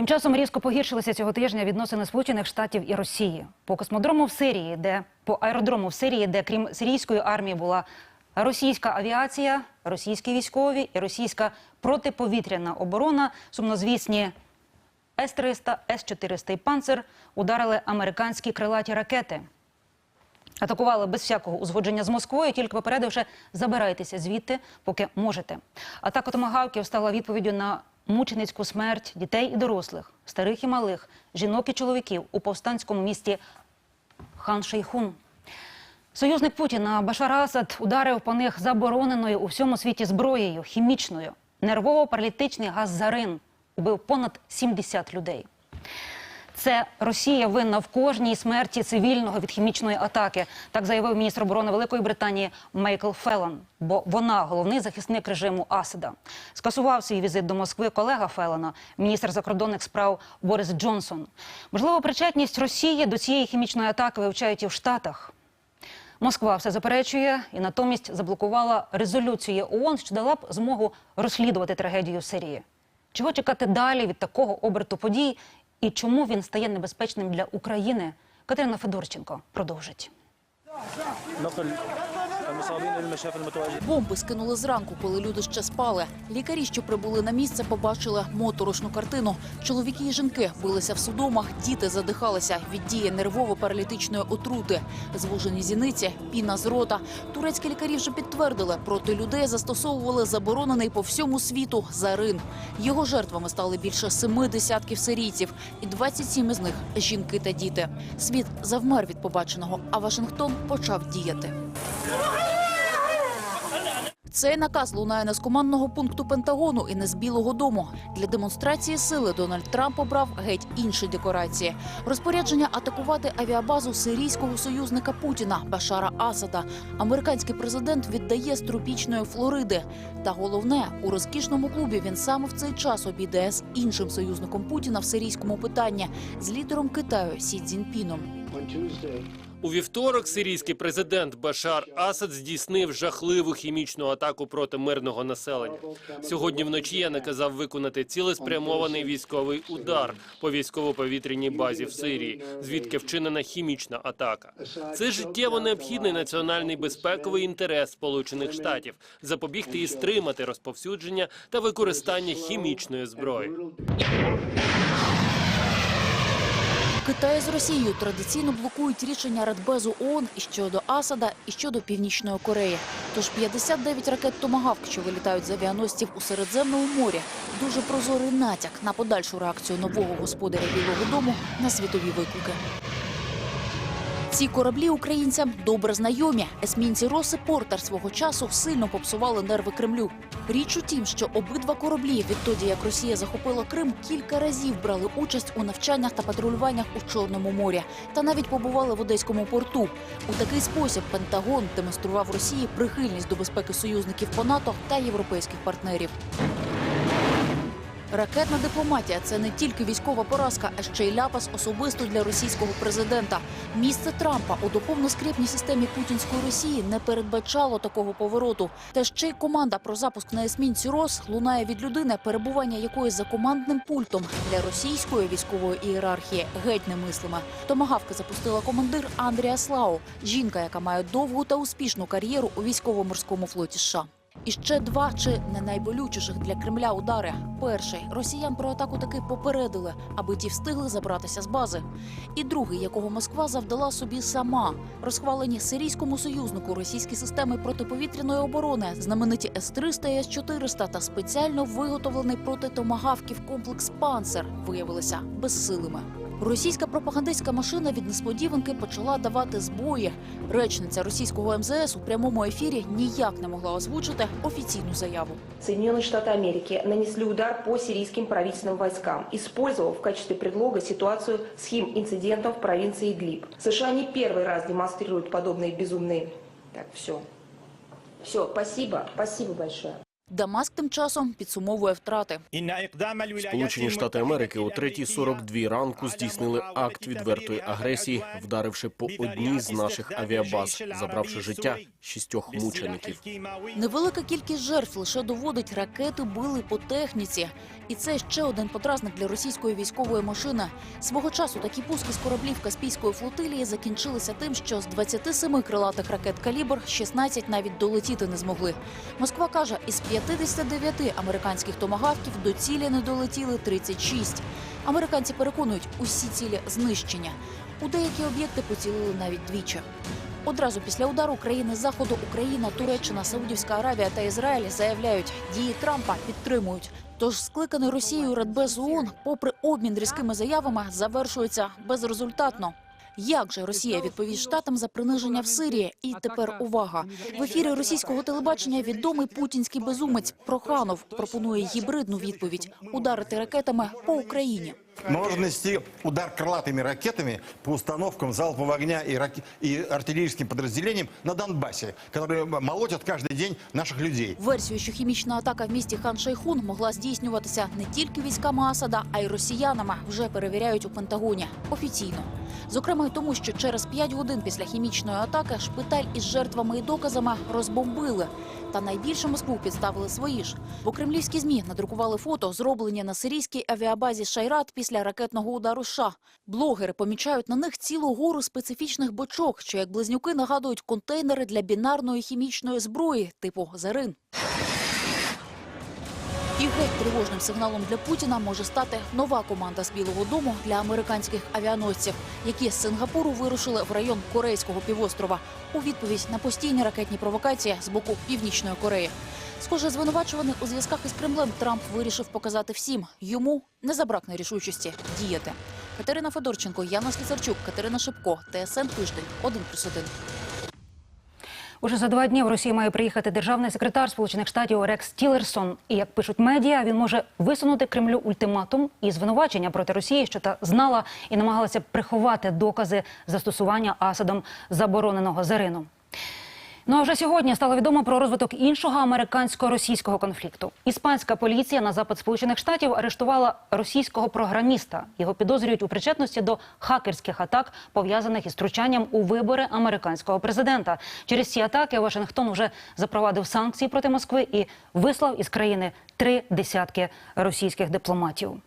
Тим часом різко погіршилися цього тижня відносини Сполучених Штатів і Росії. По космодрому в Сирії, де по аеродрому в Сирії, де крім сирійської армії була російська авіація, російські військові і російська протиповітряна оборона, сумнозвісні С-300, С-400 і «Панцер» ударили американські крилаті ракети. Атакували без всякого узгодження з Москвою, тільки попередивши забирайтеся звідти, поки можете. Атака томагавків стала відповіддю на мученицьку смерть дітей і дорослих, старих і малих, жінок і чоловіків у повстанському місті Хан. Союзник Путіна Башар Асад ударив по них забороненою у всьому світі зброєю хімічною. Нервово-паралітичний газ зарин убив понад 70 людей. Це Росія винна в кожній смерті цивільного від хімічної атаки, так заявив міністр оборони Великої Британії Майкл Феллон, бо вона головний захисник режиму Асада. Скасував свій візит до Москви колега Феллона, міністр закордонних справ Борис Джонсон. Можливо, причетність Росії до цієї хімічної атаки вивчають і в Штатах. Москва все заперечує і натомість заблокувала резолюцію ООН, що дала б змогу розслідувати трагедію в Сирії. Чого чекати далі від такого оберту подій і чому він стає небезпечним для України? Катерина Федорченко продовжить. Бомби скинули зранку, коли люди ще спали. Лікарі, що прибули на місце, побачили моторошну картину. Чоловіки і жінки билися в судомах, діти задихалися від дії нервово-паралітичної отрути, звужені зіниці, піна з рота. Турецькі лікарі вже підтвердили, проти людей застосовували заборонений по всьому світу зарин. Його жертвами стали більше семи десятків сирійців, і 27 із них жінки та діти. Світ завмер від побаченого, а Вашингтон почав діяти. Цей наказ лунає не з командного пункту Пентагону і не з Білого Дому. Для демонстрації сили Дональд Трамп обрав геть інші декорації. Розпорядження атакувати авіабазу сирійського союзника Путіна Башара Асада. Американський президент віддає з тропічної Флориди. Та головне, у розкішному клубі він саме в цей час обійде з іншим союзником Путіна в сирійському питанні з лідером Китаю Сі Цзіньпіном. У вівторок сирійський президент Башар Асад здійснив жахливу хімічну атаку проти мирного населення. Сьогодні вночі я наказав виконати цілеспрямований військовий удар по військово-повітряній базі в Сирії, звідки вчинена хімічна атака. Це життєво необхідний національний безпековий інтерес Сполучених Штатів запобігти і стримати розповсюдження та використання хімічної зброї. Китай з Росією традиційно блокують рішення Радбезу ООН і щодо Асада, і щодо Північної Кореї. Тож 59 ракет «Томагавк», що вилітають з авіаносців у Середземному морі, дуже прозорий натяк на подальшу реакцію нового господаря Білого Дому на світові виклики. Ці кораблі українцям добре знайомі. Есмінці Роси Портер свого часу сильно попсували нерви Кремлю. Річ у тім, що обидва кораблі, відтоді як Росія захопила Крим, кілька разів брали участь у навчаннях та патрулюваннях у Чорному морі та навіть побували в Одеському порту. У такий спосіб Пентагон демонстрував Росії прихильність до безпеки союзників по НАТО та європейських партнерів. Ракетна дипломатія це не тільки військова поразка, а ще й ляпас особисто для російського президента. Місце Трампа у духовно-скріпній системі путінської Росії не передбачало такого повороту. Та ще й команда про запуск на есмінці Рос лунає від людини, перебування якої за командним пультом для російської військової ієрархії геть немислиме. Томагавки запустила командир Андрія Слау, жінка, яка має довгу та успішну кар'єру у військово-морському флоті США. І ще два чи не найболючіших для Кремля удари. Перший росіян про атаку таки попередили, аби ті встигли забратися з бази. І другий, якого Москва завдала собі сама, розхвалені сирійському союзнику російські системи протиповітряної оборони, знамениті С-300 і С-400 та спеціально виготовлений проти томагавків комплекс Панцер виявилися безсилими. Російська пропагандистська машина від несподіванки почала давати збої. Речниця російського МЗС у прямому ефірі ніяк не могла озвучити офіційну заяву. Соединенные Штаты Америки нанесли удар по сирийским правительственным войскам, использовав в качестве предлога ситуацию с хим-инцидентом в провинции Идлиб. США не первый раз демонстрируют подобные безумные... Так, все. Все, спасибо, спасибо большое. Дамаск тим часом підсумовує втрати. Сполучені Штати Америки о 3.42 ранку здійснили акт відвертої агресії, вдаривши по одній з наших авіабаз, забравши життя шістьох мучеників. Невелика кількість жертв лише доводить, ракети били по техніці. І це ще один подразник для російської військової машини. Свого часу такі пуски з кораблів Каспійської флотилії закінчилися тим, що з 27 крилатих ракет «Калібр» 16 навіть долетіти не змогли. Москва каже, із 59 американських томагавків до цілі не долетіли 36. Американці переконують, усі цілі знищення. У деякі об'єкти поцілили навіть двічі. Одразу після удару країни заходу Україна, Туреччина, Саудівська Аравія та Ізраїль заявляють, дії Трампа підтримують. Тож скликаний Росією Радбез ООН, попри обмін різкими заявами, завершується безрезультатно. Як же Росія відповість штатам за приниження в Сирії? І тепер увага в ефірі російського телебачення відомий путінський безумець Проханов пропонує гібридну відповідь ударити ракетами по Україні. Можно нанести удар крылатыми ракетами по установкам залпового огня и, раке- и артиллерийским подразделениям на Донбассе, которые молотят каждый день наших людей. Версію, що хімічна атака в місті Хан Шейхун могла здійснюватися не тільки військами Асада, а й росіянами, вже перевіряють у Пентагоні офіційно. Зокрема, й тому, що через 5 годин після хімічної атаки шпиталь із жертвами і доказами розбомбили. Та найбільше Москву підставили свої ж. Бо кремлівські змі надрукували фото, зроблені на сирійській авіабазі Шайрат після ракетного удару США. Блогери помічають на них цілу гору специфічних бочок, що як близнюки нагадують контейнери для бінарної хімічної зброї, типу зарин. І геть тривожним сигналом для Путіна може стати нова команда з Білого Дому для американських авіаносців, які з Сингапуру вирушили в район Корейського півострова у відповідь на постійні ракетні провокації з боку Північної Кореї. Схоже, звинувачуваний у зв'язках із Кремлем Трамп вирішив показати всім йому не забракне рішучості діяти. Катерина Федорченко, Яна Слісарчук, Катерина Шипко, ТСН Тиждень, 1+,1. Уже за два дні в Росії має приїхати державний секретар Сполучених Штатів Рекс Тілерсон. І як пишуть медіа, він може висунути Кремлю ультиматум і звинувачення проти Росії, що та знала і намагалася приховати докази застосування Асадом забороненого зарину. Ну а вже сьогодні стало відомо про розвиток іншого американсько-російського конфлікту. Іспанська поліція на запит Сполучених Штатів арештувала російського програміста. Його підозрюють у причетності до хакерських атак, пов'язаних із втручанням у вибори американського президента. Через ці атаки Вашингтон вже запровадив санкції проти Москви і вислав із країни три десятки російських дипломатів.